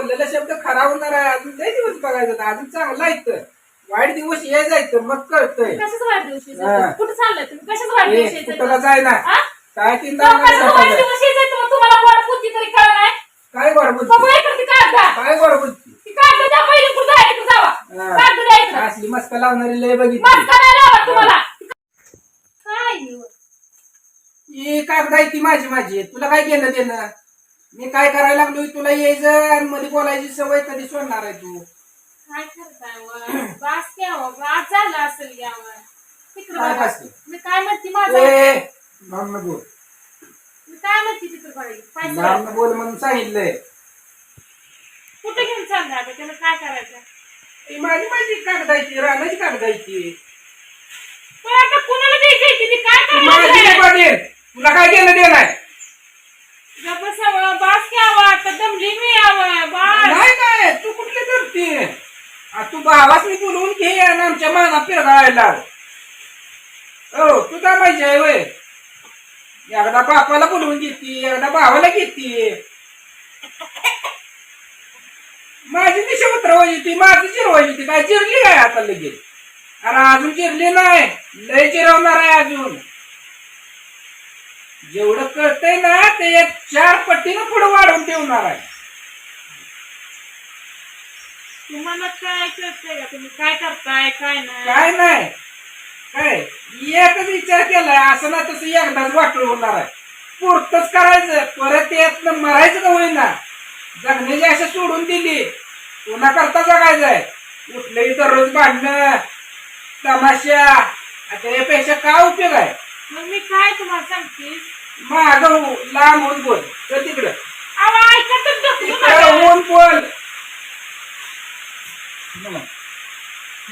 बोललेला शब्द खरा होणार आहे. अजून लय दिवस बघायचं अजून चांगला आहे वाईट दिवस ये जायचं मग कळतंय. कशाच हा. कुठे चाललंय तुम्ही? कशाच हा? काय तीन तुम्हाला गोड बुद्धी तरी कळ नाही काय इकडे ती कागदा. काय गडबड ती कागद द्या पहिले कुठं जायचं जावा. हा. कागद द्या इकडं असली मस्का लावणारी लय बघितली. मस्का नाही लावत तुम्हाला. काय? ही? कागद आहे ती माझी माझी. आहे. तुला काय घेणं देणं मी काय करायला लागलोय? तुला यायचं आणि मध्ये बोलायची सवय कधी सोडणार आहे तू. काय करताय वर? घ्यावं झालं असेल यावर. तिकडं काय बघा. बास? मी काय म्हणते माझं ए लांब बोल. मी काय म्हणते तिकडं बघा. पाय लांब बोल म्हणून सांगितलंय. कुठे घेऊन चाललाय आता? त्याला काय करायचं? माझी माझी कागदायची रानाची कागदायची पण आता कुणाला द्यायची ती काय माझी करायचं. तुला काय घेणं देणं आहे बास घ्यावा आता दमली मी यावं बास. नाही तू कुठली करते आ, तू भावास मी बोलवून घे आणि आमच्या मानात फिरायला हो तू काय पाहिजे आहे वय? एकदा बापाला बोलवून घेते एकदा भावाला घेते. माझी दिशा उतरवायची होती माझी चिरवायची होती काय चिरली काय आता लगेच? अरे अजून चिरली नाही लय चिरवणार आहे अजून. जेवढं कळतंय ना ते एक चार पट्टीनं पुढे वाढवून ठेवणार आहे. तुम्हाला काय कळतंय का? तुम्ही काय करताय काय नाही? काय नाही. काय? एकच विचार केलाय असं ना तसं एकदाच वाटलं होणार आहे. पुरतच करायचं परत येत मरायचं का होईना? जगण्याची अशा सोडून दिली. पुन्हा करता जगायचंय? उठलेली दररोज भांडणं तमाशा आता यापेक्षा काय उपयोग आहे? मग मी काय तुम्हाला सांगते माग लांब होऊन बोल तर तिकडं. होऊन बोल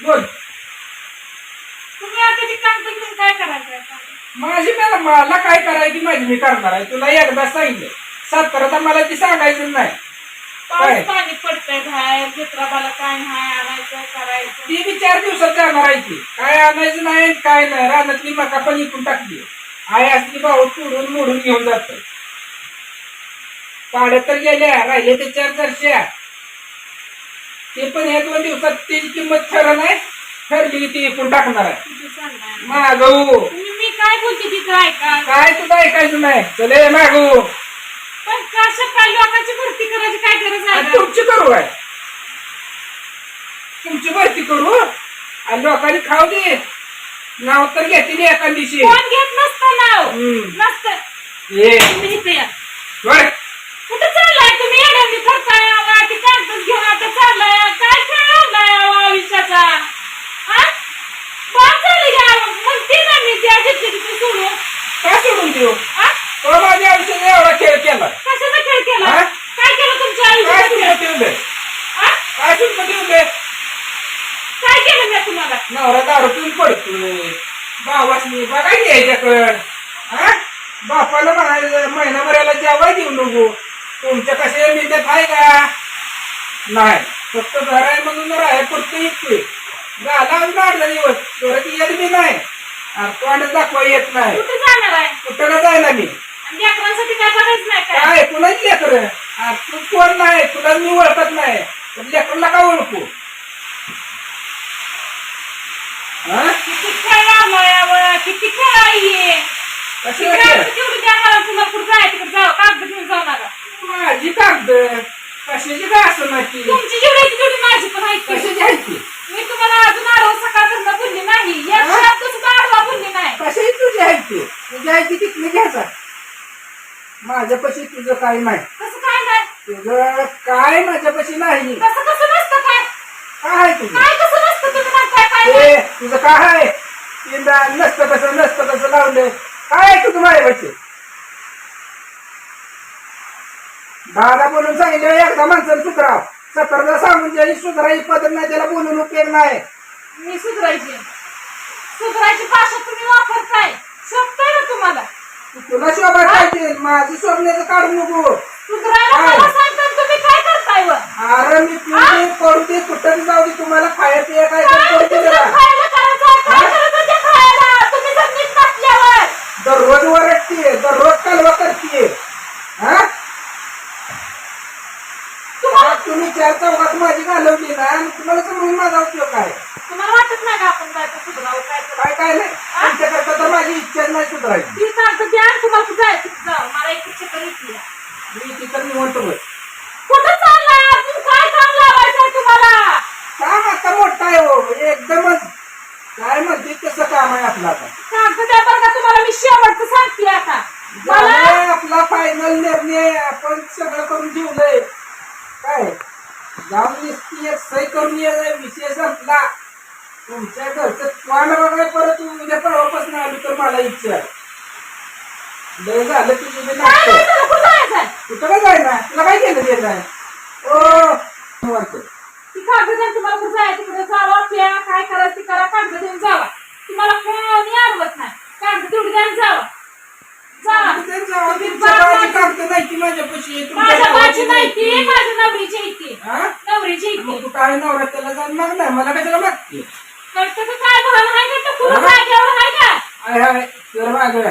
बोल. तुम्ही आता ती कागद घेऊन काय करायचं? माझी मला मला काय करायची माझी मी करणार आहे. तुला एकदा सांगितलं. सातारा मला ती सांगायचं नाही. काय? पाऊस पाणी पडतंय बाहेर चित्राबाला काय नाही आणायचं करायचं. ती बी चार दिवसात जाणार आहे ती. काय आणायचं नाही काय नाही. रानातली मका पण इकून टाकली. आई असली भाऊ तोडून मोडून घेऊन जात. पाड्यात तर गेल्या राहिले ते चार चारशे ते पण ह्या दोन दिवसात त्याची किंमत ठरणार नाही ठरली ती इकून टाकणार आहे? मागवू. मी काय बोलते तिथं ऐका. काय तुला ऐकायचं नाही. चले मागवू. पण कशा काय लोकांची भरती करायची काय गरज आहे? तुमची करू आहे तुमची भरती करू? आणि लोकांनी खाऊ दे. नाव तर घेतली एका दिवशी. कोण घेत नसतं नाव? हम्म. नसतं. ये तुम्ही इथे या वळ. कुठे चाललाय तुम्ही येड्यांनी करताय आवा ती कागद घेऊन आता चाललाय काय खेळलाय आवा आयुष्याचा हा बस झाली का म्हणते ना मी त्या घेतली तिथे सोडून काय सोडून देऊ हा तो माझ्या आयुष्यात एवढा खेळ केला कशाचा खेळ केला हा? काय केलं तुमच्या काय आयुष्यात सुद्धा ठेवलंय हा? काय सुद्धा ठेवलंय काय केलं मी तुम्हाला नवरा दारू पिऊन पडतोय. भावासनी बघा याच्याकड हा? बापाला म्हणायचं महिनाभराला जेवाय देऊ नको. तुमच्या कशा मिळतात आहे का? नाही. फक्त घराय म्हणून राहाय फक्त इतके झाला काढला दिवस. परत येत बी नाही. तोंड दाखवा येत नाही. कुठे जाणार आहे? कुठं का जायला मी. आणि लेकरांसाठी काय करायचं नाही काय काय? कुणाच लेकर. तू कोण नाही? तुला मी ओळखत नाही. तर लेकरला का ओळखू हा किती खेळ आवा किती खेळ आहे तिकडे वाटलं? असं तेवढं द्या मला तुला पुढे जायचं तिकडे जाऊ कागद घेऊन जाऊ नका माझी कागद? कशाची काय असं नाही तुमची जेवढी आहे तेवढी माझी पण ऐकते कशाची आहे ती? मी तुम्हाला अजून आडवा सकाळ बोलली नाही. एक हा? शब्द सुद्धा आडवा बोलली नाही. कशाची तुझी आहे ती? तुझी आहे ती तिथली घ्यायचा. माझ्यापाशी तुझं काही नाही. कसं काय नाही? तुझं काय माझ्यापाशी नाही. कसं कसं नसतं काय? काय आहे तुझं? काय कसं नसतं तुम्ही म्हणताय काय नाही? ए तुझं काय आहे? तीनदा नसतं कसं नसतं कसं लावलं. काय आहे तुझं माझ्यापाशी दादा बोलून सांगितलं एकदा माणसाला सुधराव. सतरदा सांगून ज्याची सुधराई पद्धत नाही त्याला बोलून उपयोग नाही. मी सुधरायची. सुधरायची भाषा तुम्ही वापरताय. शोभताय ना तुम्हाला. तुला शोभा पाहिजे माझी शोभण्याचं काढू नको. सुधरायला काय? मला सांगता आणि तुम्ही काय करताय व? अरे मी पिऊ करू दे कुठं बी जाऊ दे तुम्हाला खाया पिया काय काय करू दे तुमचं जरा. खायला करायचं काय हा? करायचं ते खायला तुम्ही जर नीट नसल्यावर दररोज वरटतीये दररोज कालवा करतीये हा तुम्हाला तुम्ही चार चौकात माझी घालवली ना आणि तुम्हाला समजून माझा उपयोग काय तुम्हाला वाटत नाही का आपण सुधारावं काय तर काय काय नाही. तुमच्याकरता तर माझी इच्छाच नाही सुधारायची. ती सांगतं द्या आणि तुम्हाला जायचं मला एक चक्कर येते मी तिथं निवंत बस. कुठं चालला? तू काय काम लावायचं तुम्हाला? काम आता मोठा आहे हो म्हणजे एकदमच. काय म्हणते तसं काम आहे आपलं आता. सांगतो त्या बरं का तुम्हाला मी शेवटचं सांगते आता. मला आपला फायनल निर्णय आपण सगळं करून ठेवलंय. काय? जाऊन नुसती एक सही करून ये विषय संपला. तुमच्या घरचं बघाय परत उद्या परवापासून आलो तर मला इच्छा आहे. लय झालं तुझं काय नाटक. कुठं कुठं काय जायना तुला काय केलं ते जाय ओ निवांत. ती कागद तुम्हाला कुठं जायचं? तिकडे जावा? प्या काय करायचं ते करा. कागद देऊन जावा. तुम्हाला कोणी अडवत नाही. कागद तेवढी द्या आणि जावा. जावा तिथे जाऊ, तुम्ही तुमच्या बाळा- बाळाची कागदं नाही की माझ्यापाशी? तुमच्या माझ्या बाची नाही. माझ्या नवरीची हा? नवरीची मग तू काय नवरा? त्याला जाऊन मागणार मला कशाला मागते? तर काय भाव आहे का? जागेवर आहे का? आय हाय. तर मागं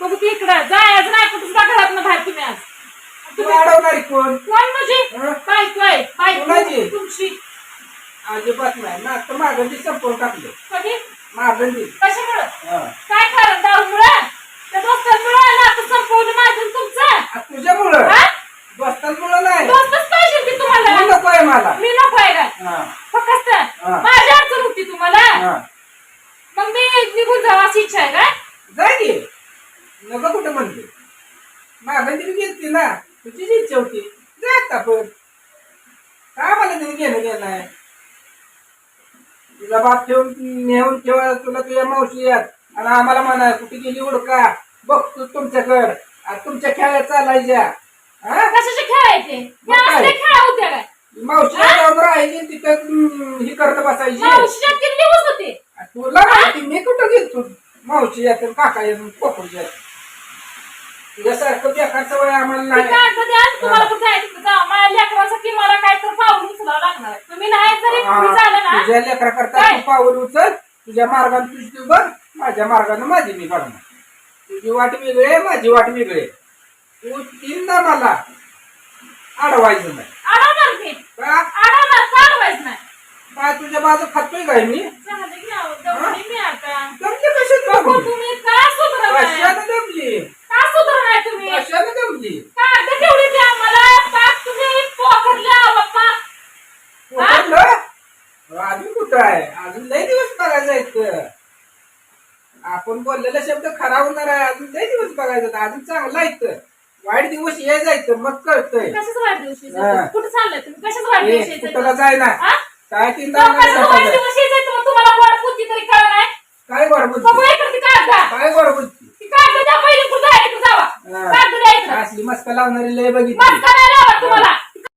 बघू ती इकडं. जायचं नाही कुठं सुद्धा घरात बाहेर तुम्ही आज. तू अडवणारी कोण? कोण म्हणजे? हा? बायको आहे. कोणाची? बायको तुमची. अजिबात नाही. ना तर मागं ती संपवून टाकलं. कधी? मागं ती कशामुळं? हा. काय कारण दारूमुळं त्या दोस्तांमुळं ना आता संपवलं माझं तुमचं आ, तुझ्यामुळं हा? दोस्तांमुळं नाही दोस्तच पाहिजे की तू तुम्हाला नको आहे मला मी नको आहे का हा, फक्त हा. माझी अडचण होती तुम्हाला हा. मग मी निघून जाऊ अशी इच्छा आहे का जाय की नको कुठं म्हणते? मागं ती गेलती ना तुझीच इच्छा होती. जा आता पण. काय मला तिने घेणं घेणं आहे? तुझा बाप ठेवून नेऊन ठेवा तुला तुझ्या मावशी यात आणि आम्हाला म्हणा कुठे गेली उडका? बघतो तुमच्याकडं. आणि तुमच्या खेळात चालायच्या हा? कशाचे खेळ आहे ते? हे मग काय? असले खेळ होते काय? मावशी जाऊन राहायची आणि तिथं ही करत बसायची. होते. तुला माहिती मी कुठं गेलतो? मावशी यात काका यात यात. तुझ्यासारखं बेकार सवय आम्हाला नाही. आणि तुम्हाला कुठं जायचं जावा. माझ्या लेकरासाठी मला काय तर पाऊल उचलावं लागणार आहे. तुम्ही नाही जरी तुम्ही झालं ना तुझ्या लेकरा करता काय? तू पाऊल उचल तुझ्या मार्गाने तुझी तू बघ माझ्या मार्गाने माझी मी बघणार तुझी वाट वेगळी आहे माझी वाट वेगळी आहे. तू तीनदा मला अडवायचं नाही. अडवणार मी? का? अडवणार का अडवायचं नाही? काय तुझ्या बाजू खातोय काय मी? झालं की अहो, दमली मी आता. दमली कशात बघू दमली? तुम्ही का सुधरत नाही कशानं दमली? का सुधरत नाही तुम्ही? कागद पाक? अजून कुठं आहे? अजून लय दिवस बघायचं आपण बोललेला शब्द खरा होणार आहे. अजून लय दिवस बघायचं अजून चांगला आहे वाईट दिवस ये जायचं मग कळतंय. कशाच वाईट दिवशी हा. कुठे चाललंय तुम्ही? कशाच ए, हा? काय तीनदा तुम्हाला बुद्धी तरी काय गोड बघू बुद्धी इकडे ती कागद काय गोड बुद्धी ती कागद द्या पहिले कुठं आहे तिकडे जावा हा. कागद द्या इकडे असली मस्का लावणारी लय बघितली. मस्का नाही लावा तुम्हाला.